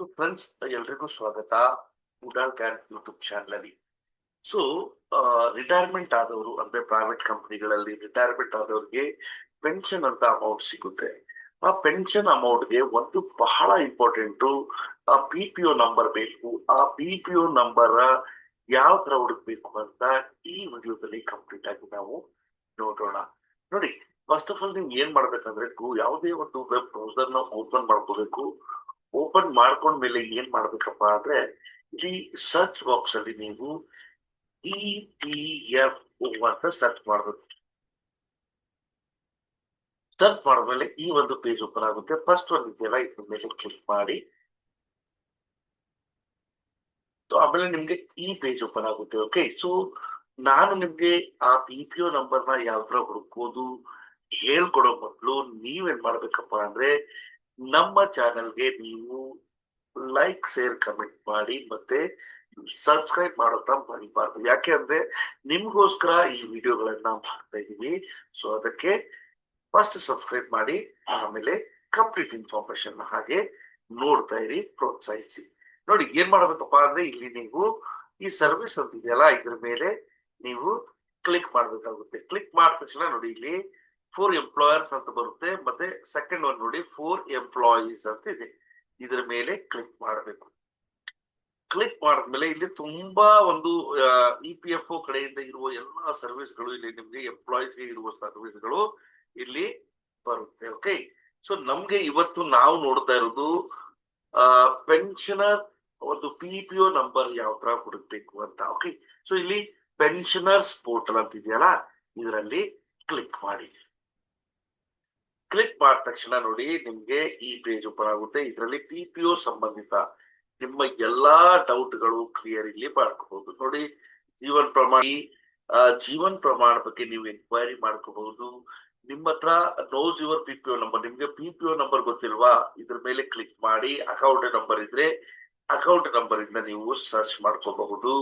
Friends ಎಲ್ರಿಗೂ ಸ್ವಾಗತ Udan can YouTube channel ಅಲ್ಲಿ ಸೊ ರಿಟೈರ್ಮೆಂಟ್ ಆದವರು ಅಂದ್ರೆ ಪ್ರೈವೇಟ್ ಕಂಪನಿಗಳಲ್ಲಿ ರಿಟೈರ್ಮೆಂಟ್ ಆದವರಿಗೆ ಪೆನ್ಷನ್ ಅಂತ ಅಮೌಂಟ್ ಸಿಗುತ್ತೆ. ಆ ಪೆನ್ಷನ್ ಅಮೌಂಟ್ಗೆ ಒಂದು ಬಹಳ ಇಂಪಾರ್ಟೆಂಟ್ ಆ ಪಿ ಪಿ ಒ ನಂಬರ್ ಬೇಕು. ಆ ಪಿ ಪಿ ಒ ನಂಬರ್ ಯಾವ ತರ ಹುಡುಕ್ಬೇಕು ಅಂತ ಈ ವಿಡಿಯೋದಲ್ಲಿ ಕಂಪ್ಲೀಟ್ ಆಗಿ ನಾವು ನೋಡೋಣ. ನೋಡಿ ಫಸ್ಟ್ ಆಫ್ ಆಲ್ ನೀವು ಏನ್ ಮಾಡ್ಬೇಕಂದ್ರೆ ಗು- ಯಾವುದೇ ಒಂದು ವೆಬ್ ಬ್ರೌಸರ್ನ ಓಪನ್ ಮಾಡ್ಕೋಬೇಕು. ಓಪನ್ ಮಾಡ್ಕೊಂಡ್ಮೇಲೆ ಏನ್ ಮಾಡ್ಬೇಕಪ್ಪ ಅಂದ್ರೆ ಇಲ್ಲಿ ಸರ್ಚ್ ಬಾಕ್ಸ್ ಅಲ್ಲಿ ನೀವು ಇ ಪಿ ಎಫ್ ಅಂತ ಸರ್ಚ್ ಮಾಡ್ಬೇಕು. ಸರ್ಚ್ ಮಾಡಿದ್ಮೇಲೆ ಈ ಒಂದು ಪೇಜ್ ಓಪನ್ ಆಗುತ್ತೆ. ಫಸ್ಟ್ ಒಂದು ಇದೆಯಲ್ಲ, ಇದ್ರ ಮೇಲೆ ಕ್ಲಿಕ್ ಮಾಡಿ. ಆಮೇಲೆ ನಿಮ್ಗೆ ಈ ಪೇಜ್ ಓಪನ್ ಆಗುತ್ತೆ ಓಕೆ ಸೊ ನಾನು ನಿಮ್ಗೆ ಆ ಪಿ ಪಿ ಒ ನಂಬರ್ನ ಯಾವ ತರ ಹುಡುಕೋದು, ಹೇಳ್ಕೊಡೋ ಮೊದಲು ನೀವೇನ್ ಮಾಡ್ಬೇಕಪ್ಪ ಅಂದ್ರೆ ನಮ್ಮ ಚಾನೆಲ್ಗೆ ನೀವು ಲೈಕ್, ಶೇರ್, ಕಮೆಂಟ್ ಮಾಡಿ ಮತ್ತೆ ಸಬ್ಸ್ಕ್ರೈಬ್ ಮಾಡೋದ ಮರಿಬಾರ್ದು. ಯಾಕೆ ಅಂದ್ರೆ ನಿಮ್ಗೋಸ್ಕರ ಈ ವಿಡಿಯೋಗಳನ್ನ ಮಾಡ್ತಾ ಇದೀವಿ ಸೊ ಅದಕ್ಕೆ ಫಸ್ಟ್ ಸಬ್ಸ್ಕ್ರೈಬ್ ಮಾಡಿ, ಆಮೇಲೆ ಕಂಪ್ಲೀಟ್ ಇನ್ಫಾರ್ಮೇಶನ್ ಹಾಗೆ ನೋಡ್ತಾ ಇರಿ, ಪ್ರೋತ್ಸಾಹಿಸಿ. ನೋಡಿ, ಏನ್ ಮಾಡ್ಬೇಕಪ್ಪ ಅಂದ್ರೆ ಇಲ್ಲಿ ನೀವು ಈ ಸರ್ವಿಸ್ ಅಂತ ಇದೆಯಲ್ಲ, ಇದ್ರ ಮೇಲೆ ನೀವು ಕ್ಲಿಕ್ ಮಾಡ್ಬೇಕಾಗುತ್ತೆ. ಕ್ಲಿಕ್ ಮಾಡಿದ ತಕ್ಷಣ ನೋಡಿ ಇಲ್ಲಿ ಫೋರ್ ಎಂಪ್ಲಾಯರ್ಸ್ ಅಂತ ಬರುತ್ತೆ, ಮತ್ತೆ ಸೆಕೆಂಡ್ ಒನ್ ನೋಡಿ ಫೋರ್ ಎಂಪ್ಲಾಯೀಸ್ ಅಂತ ಇದೆ. ಇದ್ರ ಮೇಲೆ ಕ್ಲಿಕ್ ಮಾಡಬೇಕು. ಕ್ಲಿಕ್ ಮಾಡಿದ್ಮೇಲೆ ಇಲ್ಲಿ ತುಂಬಾ ಒಂದು ಇ ಪಿ ಎಫ್ ಒ ಕಡೆಯಿಂದ ಇರುವ ಎಲ್ಲಾ ಸರ್ವಿಸ್ಗಳು ಇಲ್ಲಿ ನಿಮ್ಗೆ ಎಂಪ್ಲಾಯೀಸ್ಗೆ ಇರುವ ಸರ್ವಿಸ್ಗಳು ಇಲ್ಲಿ ಬರುತ್ತೆ ಓಕೆ ಸೊ ನಮ್ಗೆ ಇವತ್ತು ನಾವು ನೋಡ್ತಾ ಇರೋದು ಪೆನ್ಷನರ್ ಒಂದು ಪಿ ಪಿ ಒ ನಂಬರ್ ಯಾವ ತರ ಹುಡುಕ್ಬೇಕು ಅಂತ ಓಕೆ ಸೊ ಇಲ್ಲಿ ಪೆನ್ಷನರ್ಸ್ ಪೋರ್ಟಲ್ ಅಂತ ಇದೆಯಲ್ಲ, ಇದರಲ್ಲಿ ಕ್ಲಿಕ್ ಮಾಡಿ. ಕ್ಲಿಕ್ ಮಾಡಿದ ತಕ್ಷಣ ನೋಡಿ ನಿಮ್ಗೆ ಈ ಪೇಜ್ ಓಪನ್ ಆಗುತ್ತೆ. ಇದರಲ್ಲಿ ಪಿ ಪಿ ಒ ಸಂಬಂಧಿತ ನಿಮ್ಮ ಎಲ್ಲಾ ಡೌಟ್ಗಳು ಕ್ಲಿಯರ್ ಇಲ್ಲಿ ಮಾಡ್ಕೋಬಹುದು. ನೋಡಿ, ಜೀವನ್ ಪ್ರಮಾಣ ಜೀವನ್ ಪ್ರಮಾಣ ಬಗ್ಗೆ ನೀವು ಎನ್ಕ್ವೈರಿ ಮಾಡ್ಕೋಬಹುದು. ನಿಮ್ಮ ಹತ್ರ know your P P O number ನಿಮ್ಗೆ ಪಿ ಪಿ ಒ ನಂಬರ್ ಗೊತ್ತಿಲ್ವಾ? ಇದ್ರ ಮೇಲೆ ಕ್ಲಿಕ್ ಮಾಡಿ ಅಕೌಂಟ್ ನಂಬರ್ ಇದ್ರೆ ಅಕೌಂಟ್ ನಂಬರ್ ಇಂದ ನೀವು ಸರ್ಚ್ ಮಾಡ್ಕೋಬಹುದು.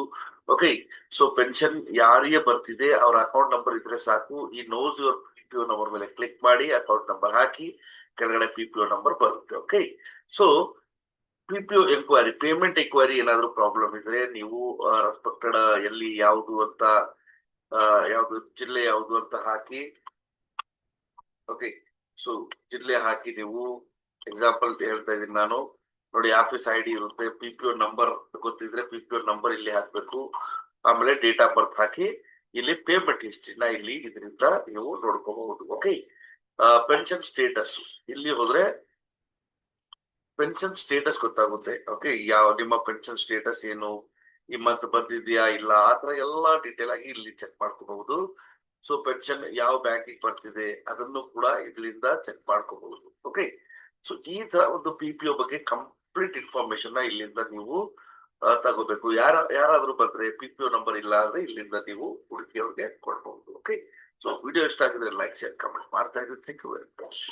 ಓಕೆ ಸೊ ಪೆನ್ಷನ್ ಯಾರಿಗೆ ಬರ್ತಿದೆ, ಅವ್ರ ಅಕೌಂಟ್ ನಂಬರ್ ಇದ್ರೆ ಸಾಕು. ಈ know your P P number ಮೇಲೆ ಕ್ಲಿಕ್ ಮಾಡಿ ಅಕೌಂಟ್ ನಂಬರ್ ಹಾಕಿ ಕೆಳಗಡೆ ಪಿಪಿಒ ನಂಬರ್ ಬರುತ್ತೆ okay so P P O enquiry payment enquiry ಏನಾದ್ರು ಪ್ರಾಬ್ಲಮ್ ಇದ್ರೆ ನೀವು ರೆಸ್ಪೆಕ್ಟೆಡ್ ಎಲ್ಲಿ ಯಾವುದು ಅಂತ ಯಾವ್ದು ಜಿಲ್ಲೆ ಯಾವುದು ಅಂತ ಹಾಕಿ ಓಕೆ ಸೊ ಜಿಲ್ಲೆ ಹಾಕಿ ನೀವು ಎಕ್ಸಾಂಪಲ್ ಹೇಳ್ತಾ ಇದೀನಿ ನಾನು. ನೋಡಿ ಆಫೀಸ್ ಐ ಡಿ ಇರುತ್ತೆ ಪಿ ಪಿ ಒ ನಂಬರ್ ಗೊತ್ತಿದ್ರೆ ಪಿ ನಂಬರ್ ಇಲ್ಲಿ ಹಾಕ್ಬೇಕು. ಆಮೇಲೆ ಡೇಟ್ ಆಫ್ ಬರ್ತ್ ಹಾಕಿ ಇಲ್ಲಿ ಪೇಮೆಂಟ್ ಹಿಸ್ಟ್ರಿನ ಇಲ್ಲಿ ಇದರಿಂದ ನೀವು ನೋಡ್ಕೋಬಹುದು ಓಕೆ ಪೆನ್ಷನ್ ಸ್ಟೇಟಸ್ ಇಲ್ಲಿ ಹೋದ್ರೆ ಪೆನ್ಷನ್ ಸ್ಟೇಟಸ್ ಗೊತ್ತಾಗುತ್ತೆ ಓಕೆ ಯಾವ, ನಿಮ್ಮ ಪೆನ್ಷನ್ ಸ್ಟೇಟಸ್ ಏನು? ಈ ಮಂತ್ ಬಂದಿದ್ಯಾ ಇಲ್ಲ? ಆತರ ಎಲ್ಲಾ ಡೀಟೇಲ್ ಆಗಿ ಇಲ್ಲಿ ಚೆಕ್ ಮಾಡ್ಕೋಬಹುದು. ಸೊ ಪೆನ್ಷನ್ ಯಾವ ಬ್ಯಾಂಕಿಗೆ ಬರ್ತಿದೆ ಅದನ್ನು ಕೂಡ ಇದರಿಂದ ಚೆಕ್ ಮಾಡ್ಕೋಬಹುದು ಓಕೆ ಸೊ ಈ ತರ ಒಂದು ಪಿ ಬಗ್ಗೆ ಕಂಪ್ಲೀಟ್ ಇನ್ಫಾರ್ಮೇಶನ್ನ ಇಲ್ಲಿಂದ ನೀವು ತಗೋಬೇಕು ಯಾರ, ಯಾರಾದ್ರೂ ಬಂದ್ರೆ ಪಿ ಪಿ ಒ ನಂಬರ್ ಇಲ್ಲ ಅಂದ್ರೆ ಇಲ್ಲಿಂದ ನೀವು ಹುಡುಕಿ ಅವ್ರಿಗೆ ಕೊಡ್ಬಹುದು ಓಕೆ ಸೊ ವಿಡಿಯೋ ಇಷ್ಟ ಆಗಿದ್ರೆ ಲೈಕ್ ಶೇರ್ ಕಮೆಂಟ್ ಮಾಡ್ತಾ ಇದ್ರೆ ಥ್ಯಾಂಕ್ ಯು ವೆರಿ ಮಚ್